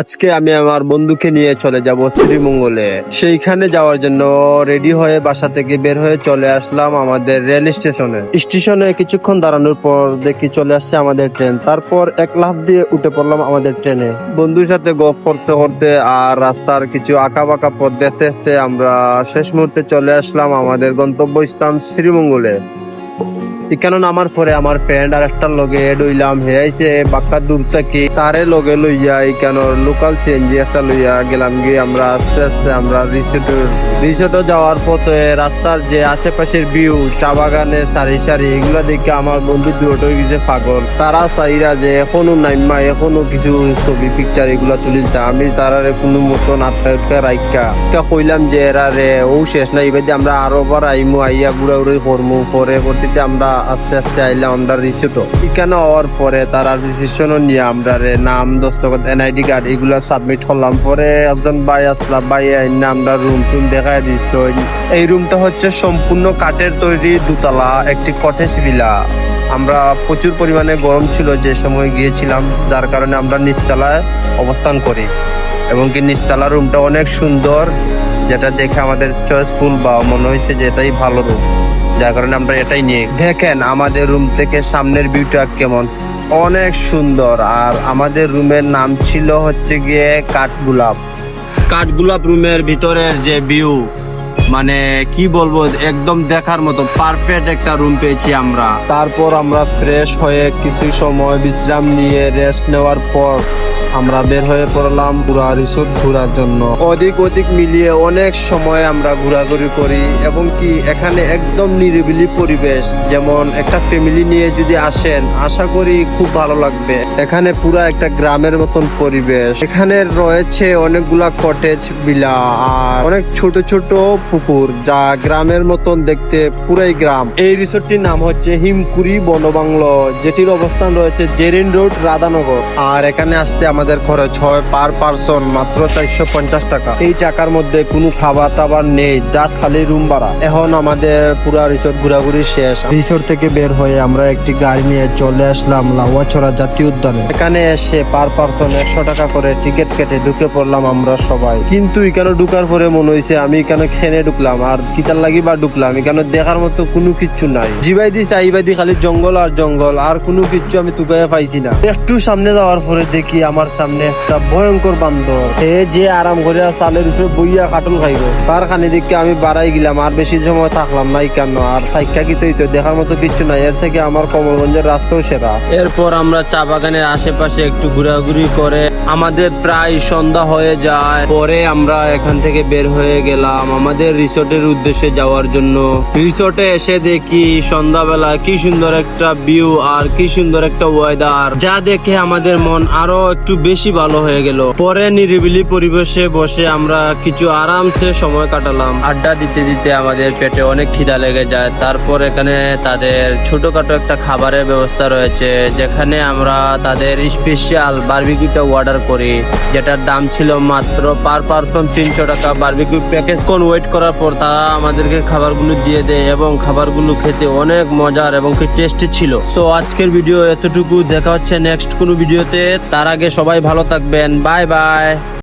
আজকে আমি আমার বন্ধুকে নিয়ে চলে যাব শ্রীমঙ্গলে। সেইখানে যাওয়ার জন্য রেডি হয়ে বাসা থেকে বের হয়ে চলে আসলাম আমাদের রেল স্টেশনে। স্টেশনে কিছুক্ষণ দাঁড়ানোর পর দেখি চলে আসছে আমাদের ট্রেন। তারপর এক লাফ দিয়ে উঠে পড়লাম আমাদের ট্রেনে। বন্ধুর সাথে গপ করতে করতে আর রাস্তার কিছু আঁকা বাঁকা পথ দেখতে দেখতে আমরা শেষ মুহূর্তে চলে আসলাম আমাদের গন্তব্যস্থান শ্রীমঙ্গলে। এখানে নামার পরে আমার ফ্রেন্ড আর একটা লগে এড হইলাম হে আইছে বাক্কা দূর থেকে। তারে লগে লইয়া এখানে লোকাল সিএনজি একটা লইয়া গেলাম গিয়ে আমরা আস্তে আস্তে আমরা রিসোর্ট রিসোর্টে যাওয়ার পথে রাস্তার যে আশেপাশের ভিউ চা বাগানে সারি সারি, এগুলো দেখে আমার বন্ধু দুটো গেছে পাগল। তারা চাইরা যে এখনও নাইমা, এখনও কিছু ছবি পিকচার এগুলা তুলিলতা। আমি তারারে কোনো মতন আটকা রাইকা কইলাম যে এরা রে ও শেষ নাই, এবার আমরা আরও বার আইমু, আইয়া ঘুরা ঘুরি করমু। পরে পরবর্তীতে আমরা আস্তে আস্তে আইলাম আমরা রিসিটও এখানে হওয়ার পরে তারা রিসিপশনও নিয়ে আমরা রে নাম, দস্তখত এনআইডি কার্ড এগুলা সাবমিট করলাম পরে একজন ভাই আসলাম ভাই আইনা আমরা রুম টুম দেখাই দিচ্ছ এই রুমটা হচ্ছে সম্পূর্ণ কাঠের তৈরি দুতলা, একটি কটেজ ভিলা আমরা প্রচুর পরিমাণে গরম ছিল যে সময় গিয়েছিলাম, যার কারণে আমরা নিচতলায় অবস্থান করি। এবং কি নিচতলা রুমটা অনেক সুন্দর, যেটা দেখে আমাদের চয়েসফুল বা মনে হয়েছে যে এটাই ভালো রুম যার কারণে আমরা এটাই নিয়ে দেখেন, আমাদের রুম থেকে সামনের ভিউটা কেমন? অনেক সুন্দর। আর আমাদের রুমের নাম ছিল হচ্ছে গিয়ে কাঠগোলাপ। কাঠগোলাপ রুমের ভিতরের যে ভিউ মানে কি বলব, একদম দেখার মতো পারফেক্ট একটা রুম পেয়েছি আমরা। তারপর আমরা ফ্রেশ হয়ে কিছু সময় বিশ্রাম নিয়ে রেস্ট নেওয়ার পর আমরা বের হয়ে পড়লাম পুরা রিসোর্ট ঘোরার জন্য। অধিক অধিক মিলিয়ে অনেক সময় আমরা ঘোরাঘুরি করি এবং কি এখানে একদম নিরিবিলি পরিবেশ। যেমন একটা ফ্যামিলি নিয়ে যদি আসেন, আশা করি খুব ভালো লাগবে। এখানে পুরা একটা গ্রামের মতন পরিবেশ। এখানে রয়েছে অনেকগুলা কটেজ বিলা আর অনেক ছোট ছোট পুকুর যা গ্রামের মতন দেখতে পুরাই গ্রাম। এই রিসোর্টটির নাম হচ্ছে হিমকুড়ি বনবাংলো, যেটির অবস্থান রয়েছে জেরিন রোড, রাধানগর। আর এখানে আসতে আমাদের খরচ হয় পার পার্সন মাত্র চারশো পঞ্চাশ টাকা। এই টাকার মধ্যে কোনো খাবার টাবার নেই জাস্ট খালি রুম ভাড়া। এখন আমাদের পুরা রিসোর্ট ঘোরাঘুরি শেষ। রিসোর্ট থেকে বের হয়ে আমরা একটি গাড়ি নিয়ে চলে আসলাম লাউয়াছড়া জাতীয় উদ্যানে। এখানে এসে পার পার্সন একশো টাকা করে টিকিট কেটে ঢুকে পড়লাম আমরা সবাই। কিন্তু এখানে ঢুকার পরে মনে হয়েছে আমি এখানে খেনে ঢুকলাম আর কিতার লাগি বা ঢুকলাম? এখানে দেখার মতো কোনো কিচ্ছু নাই। জিবাই দি চাইবাই দি খালি জঙ্গল আর জঙ্গল আর কোনো কিচ্ছু আমি তুকাইয়া পাইছি না। একটু সামনে যাওয়ার পরে দেখি আমার সামনে একটা ভয়ঙ্কর বান্দর। এ যে আরাম করে চালের উপরে বইয়া কাটুল খাইব। তার খানি দেখে আমি বাড়াই গেলাম, আর বেশি সময় থাকলাম নাই কেন আর থাইকা কি তো দেখার মতো কিচ্ছু নাই। এর থেকে আমার কমলগঞ্জের রাস্তাও সেরা। এরপর আমরা চা বাগানের আশেপাশে একটু ঘোরাঘুরি করে, আমাদের প্রায় সন্ধ্যা হয়ে যায়। পরে আমরা এখান থেকে বের হয়ে গেলাম আমাদের রিসোর্টের উদ্দেশ্যে যাওয়ার জন্য। রিসোর্টে এসে দেখি সন্ধ্যাবেলা কি সুন্দর একটা ভিউ আর কি সুন্দর একটা ওয়েদার যা দেখে আমাদের মন আরও একটু বেশি ভালো হয়ে গেল। পরে নিরিবিলি পরিবেশে বসে আমরা কিছু আরামসে সময় কাটালাম। আড্ডা দিতে দিতে আমাদের পেটে অনেক খিদা লেগে যায়। তারপর এখানে তাদের ছোটখাটো একটা খাবারের ব্যবস্থা রয়েছে, যেখানে আমরা তাদের স্পেশাল বার্বিকিউটা অর্ডার করি, যেটার দাম ছিল মাত্র পার পারসন তিনশো টাকা। বারবিকিউ প্যাকেজ কোন ওয়েট করার পর তারা আমাদেরকে খাবারগুলো দিয়ে দেয় এবং খাবারগুলো খেতে অনেক মজার এবং কি টেস্টি ছিল। সো আজকের ভিডিও এতটুকু। দেখা হচ্ছে নেক্সট কোনো ভিডিওতে তার আগে সবাই ভালো থাকবেন বাই বাই।